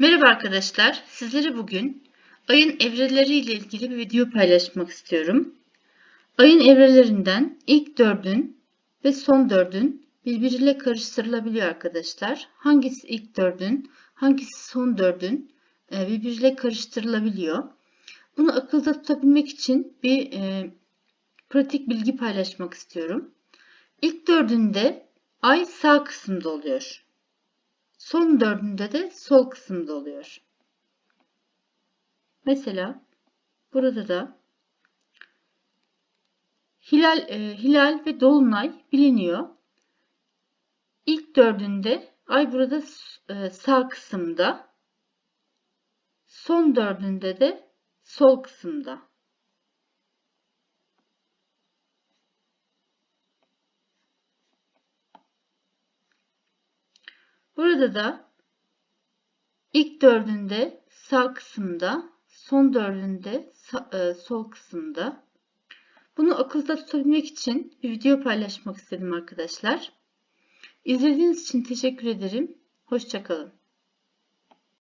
Merhaba arkadaşlar. Sizlere bugün ayın evreleri ile ilgili bir video paylaşmak istiyorum. Ayın evrelerinden ilk dördün ve son dördün birbiriyle karıştırılabiliyor arkadaşlar. Hangisi ilk dördün, hangisi son dördün e, birbiriyle karıştırılabiliyor. Bunu akılda tutabilmek için bir e, pratik bilgi paylaşmak istiyorum. İlk dördünde ay sağ kısımda oluyor. Son dördünde de sol kısımda oluyor. Mesela burada da hilal, e, hilal ve dolunay biliniyor. İlk dördünde ay burada e, sağ kısımda, son dördünde de sol kısımda. Burada da ilk dördünde sağ kısımda, son dördünde e, sol kısımda. Bunu akılda tutabilmek için bir video paylaşmak istedim arkadaşlar. İzlediğiniz için teşekkür ederim. Hoşçakalın.